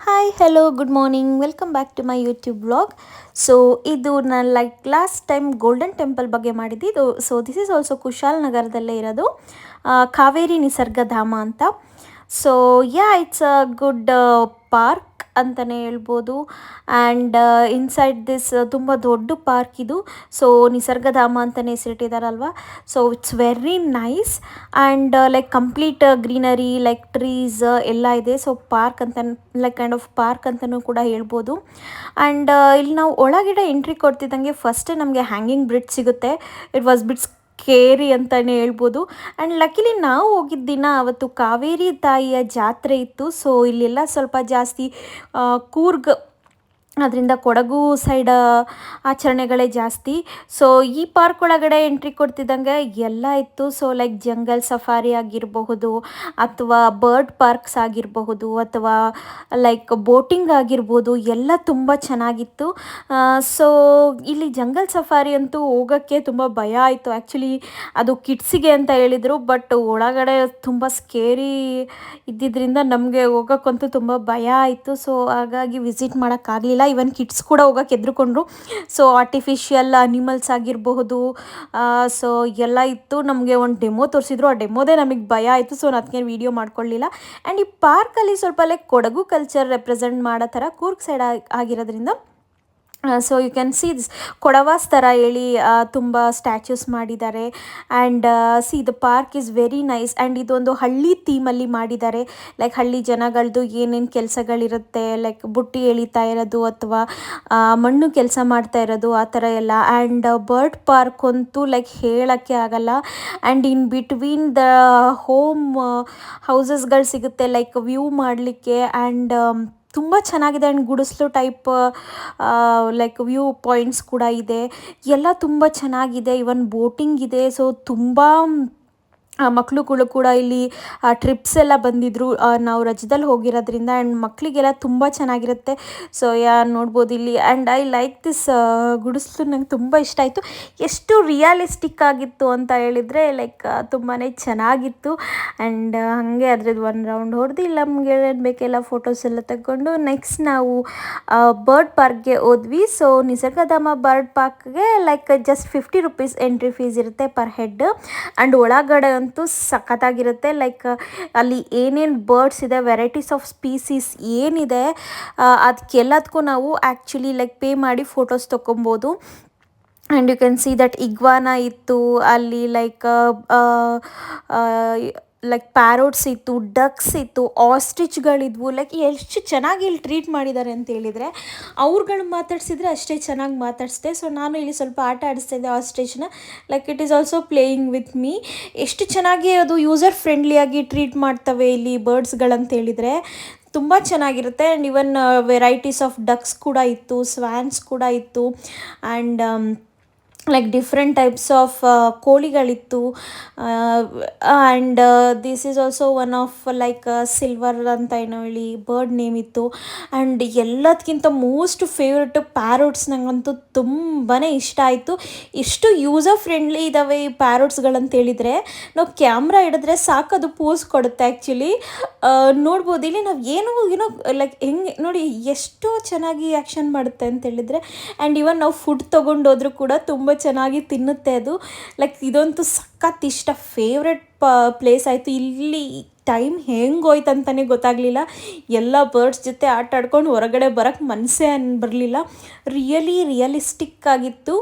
Hi hello good morning welcome back to my YouTube blog so ಇದು ನಾನು like last time Golden Temple ಬಗ್ಗೆ ಮಾಡಿದ್ದು so this is also Kushal ನಗರದಲ್ಲೇ ಇರೋದು. ಕಾವೇರಿ ನಿಸರ್ಗಧಾಮ ಅಂತ. So yeah it's a good park ಅಂತಲೇ ಹೇಳ್ಬೋದು. And inside this ತುಂಬ ದೊಡ್ಡ ಪಾರ್ಕ್ ಇದು. ಸೊ ನಿಸರ್ಗಧಾಮ ಅಂತಲೇ ಹೆಸರಿಟ್ಟಿದ್ದಾರಲ್ವ so it's very nice and like complete greenery like trees ಎಲ್ಲ ಇದೆ. ಸೊ ಪಾರ್ಕ್ ಅಂತ ಲೈಕ್ ಕೈಂಡ್ ಆಫ್ ಪಾರ್ಕ್ ಅಂತಲೂ ಕೂಡ ಹೇಳ್ಬೋದು. ಆ್ಯಂಡ್ ಇಲ್ಲಿ ನಾವು ಒಳಗಡೆ ಎಂಟ್ರಿ ಕೊಡ್ತಿದ್ದಂಗೆ ಫಸ್ಟ್ ನಮಗೆ ಹ್ಯಾಂಗಿಂಗ್ ಬ್ರಿಡ್ಜ್ ಸಿಗುತ್ತೆ. ಇಟ್ ವಾಸ್ ಬಿಟ್ಸ್ ಕೇರಿ ಅಂತಲೇ ಹೇಳ್ಬೋದು. ಆ್ಯಂಡ್ ಲಕ್ಕಿಲಿ ನಾವು ಹೋಗಿದ್ದ ದಿನ ಅವತ್ತು ಕಾವೇರಿ ತಾಯಿಯ ಜಾತ್ರೆ ಇತ್ತು. ಸೊ ಇಲ್ಲೆಲ್ಲ ಸ್ವಲ್ಪ ಜಾಸ್ತಿ ಕೂರ್ಗ್ ಅದರಿಂದ ಕೊಡಗು ಸೈಡ್ ಆಚರಣೆಗಳೇ ಜಾಸ್ತಿ. ಸೊ ಈ ಪಾರ್ಕ್ ಒಳಗಡೆ ಎಂಟ್ರಿ ಕೊಡ್ತಿದ್ದಂಗೆ ಎಲ್ಲ ಇತ್ತು. ಸೊ ಲೈಕ್ ಜಂಗಲ್ ಸಫಾರಿ ಆಗಿರಬಹುದು ಅಥವಾ ಬರ್ಡ್ ಪಾರ್ಕ್ಸ್ ಆಗಿರಬಹುದು ಅಥವಾ ಲೈಕ್ ಬೋಟಿಂಗ್ ಆಗಿರ್ಬೋದು, ಎಲ್ಲ ತುಂಬ ಚೆನ್ನಾಗಿತ್ತು. ಸೊ ಇಲ್ಲಿ ಜಂಗಲ್ ಸಫಾರಿ ಅಂತೂ ಹೋಗೋಕ್ಕೆ ತುಂಬ ಭಯ ಆಯಿತು. ಆ್ಯಕ್ಚುಲಿ ಅದು ಕಿಡ್ಸಿಗೆ ಅಂತ ಹೇಳಿದರು ಬಟ್ ಒಳಗಡೆ ತುಂಬ ಸ್ಕೇರಿ ಇದ್ದಿದ್ದರಿಂದ ನಮಗೆ ಹೋಗೋಕ್ಕಂತೂ ತುಂಬ ಭಯ ಆಯಿತು. ಸೊ ಹಾಗಾಗಿ ವಿಸಿಟ್ ಮಾಡೋಕ್ಕಾಗಲಿಲ್ಲ. ಇವನ್ ಕಿಡ್ಸ್ ಕೂಡ ಹೋಗೋಕೆ ಎದ್ರುಕೊಂಡ್ರು ಸೊ ಆರ್ಟಿಫಿಷಿಯಲ್ ಅನಿಮಲ್ಸ್ ಆಗಿರಬಹುದು ಸೊ ಎಲ್ಲ ಇತ್ತು. ನಮಗೆ ಒಂದು ಡೆಮೋ ತೋರಿಸಿದ್ರು. ಆ ಡೆಮೋದೇ ನಮಗೆ ಭಯ ಆಯಿತು. ಸೊ ನಾನು ಅದಕ್ಕೆ ವೀಡಿಯೋ ಮಾಡ್ಕೊಳ್ಳಿಲ್ಲ ಆ್ಯಂಡ್ ಈ ಪಾರ್ಕಲ್ಲಿ ಸ್ವಲ್ಪ ಲೈಕ್ ಕೊಡಗು ಕಲ್ಚರ್ ರೆಪ್ರೆಸೆಂಟ್ ಮಾಡೋ ಥರ ಕೂರ್ಗ್ ಸೈಡ್ ಆಗಿರೋದ್ರಿಂದ so you can see this Kodavas ಥರ ಹೇಳಿ ತುಂಬ ಸ್ಟ್ಯಾಚ್ಯೂಸ್ ಮಾಡಿದ್ದಾರೆ. And see the park is very nice and ಇದೊಂದು ಹಳ್ಳಿ ಥೀಮಲ್ಲಿ ಮಾಡಿದ್ದಾರೆ. ಲೈಕ್ ಹಳ್ಳಿ ಜನಗಳದ್ದು ಏನೇನು ಕೆಲಸಗಳಿರುತ್ತೆ ಲೈಕ್ ಬುಟ್ಟಿ ಎಳಿತಾ ಇರೋದು ಅಥವಾ ಮಣ್ಣು ಕೆಲಸ ಮಾಡ್ತಾ ಇರೋದು ಆ ಥರ ಎಲ್ಲ. ಆ್ಯಂಡ್ ಬರ್ಡ್ ಪಾರ್ಕ್ ಅಂತೂ ಲೈಕ್ ಹೇಳೋಕ್ಕೆ ಆಗಲ್ಲ. And in between the home ಹೌಸಸ್ಗಳು ಸಿಗುತ್ತೆ ಲೈಕ್ ವ್ಯೂ ಮಾಡಲಿಕ್ಕೆ. ಆ್ಯಂಡ್ ತುಂಬ ಚೆನ್ನಾಗಿದೆ ಆ್ಯಂಡ್ ಗುಡಿಸ್ಲು ಟೈಪ್ ಲೈಕ್ ವ್ಯೂ ಪಾಯಿಂಟ್ಸ್ ಕೂಡ ಇದೆ. ಎಲ್ಲ ತುಂಬ ಚೆನ್ನಾಗಿದೆ. ಇವನ್ ಬೋಟಿಂಗ್ ಇದೆ. ಸೊ ತುಂಬ ಮಕ್ಕಳುಗಳು ಕೂಡ ಇಲ್ಲಿ ಟ್ರಿಪ್ಸ್ ಎಲ್ಲ ಬಂದಿದ್ದರು ನಾವು ರಜದಲ್ಲಿ ಹೋಗಿರೋದ್ರಿಂದ ಆ್ಯಂಡ್ ಮಕ್ಕಳಿಗೆಲ್ಲ ತುಂಬ ಚೆನ್ನಾಗಿರುತ್ತೆ. ಸೊ ಯಾ, ನೋಡ್ಬೋದು ಇಲ್ಲಿ. ಆ್ಯಂಡ್ ಐ ಲೈಕ್ ದಿಸ್ ಗುಡಿಸ್ಲು ನಂಗೆ ತುಂಬ ಇಷ್ಟ ಆಯಿತು. ಎಷ್ಟು ರಿಯಾಲಿಸ್ಟಿಕ್ ಆಗಿತ್ತು ಅಂತ ಹೇಳಿದರೆ ಲೈಕ್ ತುಂಬಾ ಚೆನ್ನಾಗಿತ್ತು. ಆ್ಯಂಡ್ ಹಾಗೆ ಅದ್ರದ್ದು ಒಂದು ರೌಂಡ್ ಹೊಡೆದು ನಮಗೆ ಏನು ಬೇಕೆಲ್ಲ ಫೋಟೋಸ್ ಎಲ್ಲ ತಗೊಂಡು ನೆಕ್ಸ್ಟ್ ನಾವು ಬರ್ಡ್ ಪಾರ್ಕ್ಗೆ ಹೋದ್ವಿ. So Nisargadhama bird ಪಾರ್ಕ್ಗೆ like just fifty rupees entry fees ಇರುತ್ತೆ ಪರ್ ಹೆಡ್ ಆ್ಯಂಡ್ ಒಳಗಡೆ ಅಂತೂ ಸಖತ್ತಾಗಿರುತ್ತೆ. ಲೈಕ್ ಅಲ್ಲಿ ಏನೇನು ಬರ್ಡ್ಸ್ ಇದೆ ವೆರೈಟೀಸ್ ಆಫ್ ಸ್ಪೀಸೀಸ್ ಏನಿದೆ ಅದಕ್ಕೆಲ್ಲದಕ್ಕೂ ನಾವು ಆ್ಯಕ್ಚುಲಿ ಲೈಕ್ ಪೇ ಮಾಡಿ ಫೋಟೋಸ್ ತೊಗೊಬೋದು and you can see that iguana ಇತ್ತು, ಅಲ್ಲಿ ಲೈಕ್ ಲೈಕ್ ಪ್ಯಾರೋಟ್ಸ್ ಇತ್ತು ಡಕ್ಸ್ ಇತ್ತು ಆಸ್ಟ್ರಿಚ್ಗಳಿದ್ವು ಲೈಕ್ ಎಷ್ಟು ಚೆನ್ನಾಗಿ ಇಲ್ಲಿ ಟ್ರೀಟ್ ಮಾಡಿದ್ದಾರೆ ಅಂತ ಹೇಳಿದರೆ ಅವ್ರುಗಳು ಮಾತಾಡ್ಸಿದ್ರೆ ಅಷ್ಟೇ ಚೆನ್ನಾಗಿ ಮಾತಾಡಿಸ್ದೆ. ಸೊ ನಾನು ಇಲ್ಲಿ ಸ್ವಲ್ಪ ಆಟ ಆಡಿಸ್ತಾ ಇದ್ದೆ ಆಸ್ಟ್ರಿಚ್ನ like it is also playing with me ಎಷ್ಟು ಚೆನ್ನಾಗಿ ಅದು ಯೂಸರ್ ಫ್ರೆಂಡ್ಲಿಯಾಗಿ ಟ್ರೀಟ್ ಮಾಡ್ತವೆ ಇಲ್ಲಿ ಬರ್ಡ್ಸ್ಗಳಂತ ಹೇಳಿದರೆ. ತುಂಬ ಚೆನ್ನಾಗಿರುತ್ತೆ and even varieties of ducks ಕೂಡ ಇತ್ತು ಸ್ವ್ಯಾನ್ಸ್ ಕೂಡ ಇತ್ತು. And like different types of ಕೋಳಿಗಳಿತ್ತು. And this is also one of like silver ಅಂತ ಏನೋ ಹೇಳಿ ಬರ್ಡ್ ನೇಮ್ ಇತ್ತು. ಆ್ಯಂಡ್ ಎಲ್ಲದಕ್ಕಿಂತ ಮೋಸ್ಟ್ ಫೇವ್ರೆಟ್ ಪ್ಯಾರೋಟ್ಸ್ ನನಗಂತೂ ತುಂಬಾ ಇಷ್ಟ ಆಯಿತು. ಎಷ್ಟು ಯೂಸರ್ ಫ್ರೆಂಡ್ಲಿ ಇದ್ದಾವೆ ಈ ಪ್ಯಾರೋಟ್ಸ್ಗಳಂತ ಹೇಳಿದರೆ. ನಾವು ಕ್ಯಾಮ್ರಾ ಹಿಡಿದ್ರೆ ಅದು ಪೋಸ್ ಕೊಡುತ್ತೆ ಆ್ಯಕ್ಚುಲಿ ನೋಡ್ಬೋದು, ಇಲ್ಲಿ ನಾವು ಏನೋ ಏನೋ ಲೈಕ್ ಹೆಂಗೆ, ನೋಡಿ ಎಷ್ಟೋ ಚೆನ್ನಾಗಿ ಆ್ಯಕ್ಷನ್ ಮಾಡುತ್ತೆ ಅಂತ ಹೇಳಿದರೆ. ಆ್ಯಂಡ್ ಇವನ್ ನಾವು ಫುಡ್ ತೊಗೊಂಡೋದ್ರೂ ಕೂಡ ತುಂಬ ಚೆನ್ನಾಗಿ ತಿನ್ನುತ್ತೆ ಅದು. ಲೈಕ್ ಇದಂತೂ ಸಖತ್ ಇಷ್ಟ. ಫೇವ್ರೆಟ್ ಪ ಪ್ಲೇಸ್ ಆಯಿತು. ಇಲ್ಲಿ ಟೈಮ್ ಹೆಂಗೆ ಹೋಯ್ತು ಅಂತಲೇ ಗೊತ್ತಾಗಲಿಲ್ಲ. ಎಲ್ಲ ಬರ್ಡ್ಸ್ ಜೊತೆ ಆಟ ಆಡ್ಕೊಂಡು ಹೊರಗಡೆ ಬರೋಕ್ಕೆ ಮನಸ್ಸೇ ಅನ್ ಬರಲಿಲ್ಲ. ರಿಯಲಿ ರಿಯಲಿಸ್ಟಿಕ್ ಆಗಿತ್ತು.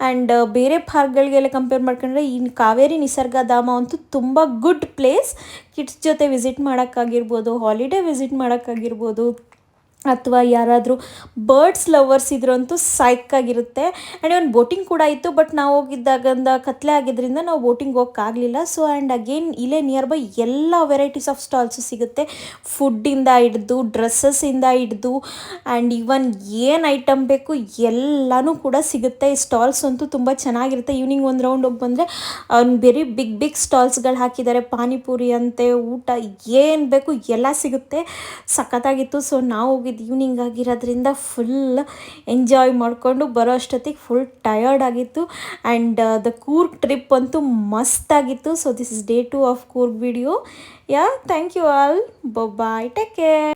ಆ್ಯಂಡ್ ಬೇರೆ ಪಾರ್ಕ್ಗಳಿಗೆಲ್ಲ ಕಂಪೇರ್ ಮಾಡ್ಕೊಂಡ್ರೆ ಈ ಕಾವೇರಿ ನಿಸರ್ಗಧಾಮ ಅಂತೂ ತುಂಬ ಗುಡ್ ಪ್ಲೇಸ್ ಕಿಡ್ಸ್ ಜೊತೆ ವಿಸಿಟ್ ಮಾಡೋಕ್ಕಾಗಿರ್ಬೋದು ಹಾಲಿಡೇ ವಿಸಿಟ್ ಮಾಡೋಕ್ಕಾಗಿರ್ಬೋದು ಅಥವಾ ಯಾರಾದರೂ ಬರ್ಡ್ಸ್ ಲವರ್ಸ್ ಇದ್ರಂತೂ ಸೈಕಾಗಿರುತ್ತೆ ಆ್ಯಂಡ್ ಒಂದು ಬೋಟಿಂಗ್ ಕೂಡ ಇತ್ತು ಬಟ್ ನಾವು ಹೋಗಿದ್ದಾಗಂದ ಕತ್ಲೆ ಆಗಿದ್ದರಿಂದ ನಾವು ಬೋಟಿಂಗ್ ಹೋಗೋಕ್ಕಾಗಲಿಲ್ಲ. ಸೊ ಆ್ಯಂಡ್ ಅಗೇನ್ ಇಲ್ಲೇ ನಿಯರ್ ಬೈ ಎಲ್ಲ ವೆರೈಟೀಸ್ ಆಫ್ ಸ್ಟಾಲ್ಸು ಸಿಗುತ್ತೆ. ಫುಡ್ಡಿಂದ ಹಿಡ್ದು ಡ್ರೆಸ್ಸಸ್ಸಿಂದ ಹಿಡ್ದು ಆ್ಯಂಡ್ ಇವನ್ ಏನು ಐಟಮ್ ಬೇಕು ಎಲ್ಲನೂ ಕೂಡ ಸಿಗುತ್ತೆ. ಈ ಸ್ಟಾಲ್ಸ್ ಅಂತೂ ತುಂಬ ಚೆನ್ನಾಗಿರುತ್ತೆ. ಈವ್ನಿಂಗ್ ಒಂದು ರೌಂಡ್ ಹೋಗಿ ಬಂದರೆ ಬೇರೆ ಬಿಗ್ ಬಿಗ್ ಸ್ಟಾಲ್ಸ್ಗಳು ಹಾಕಿದ್ದಾರೆ. ಪಾನಿಪುರಿ ಅಂತೆ, ಊಟ ಏನು ಬೇಕು ಎಲ್ಲ ಸಿಗುತ್ತೆ. ಸಖತ್ತಾಗಿತ್ತು. ಸೊ ನಾವು ಹೋಗಿದ್ದು ಈವ್ನಿಂಗ್ ಆಗಿರೋದ್ರಿಂದ ಫುಲ್ ಎಂಜಾಯ್ ಮಾಡಿಕೊಂಡು ಬರೋ ಅಷ್ಟೊತ್ತಿಗೆ ಫುಲ್ ಟಯರ್ಡ್ ಆಗಿತ್ತು. ಆ್ಯಂಡ್ ದ ಕೂರ್ಗ್ ಟ್ರಿಪ್ ಅಂತೂ ಮಸ್ತಾಗಿತ್ತು so this is day two of Coorg video yeah thank you all bye take care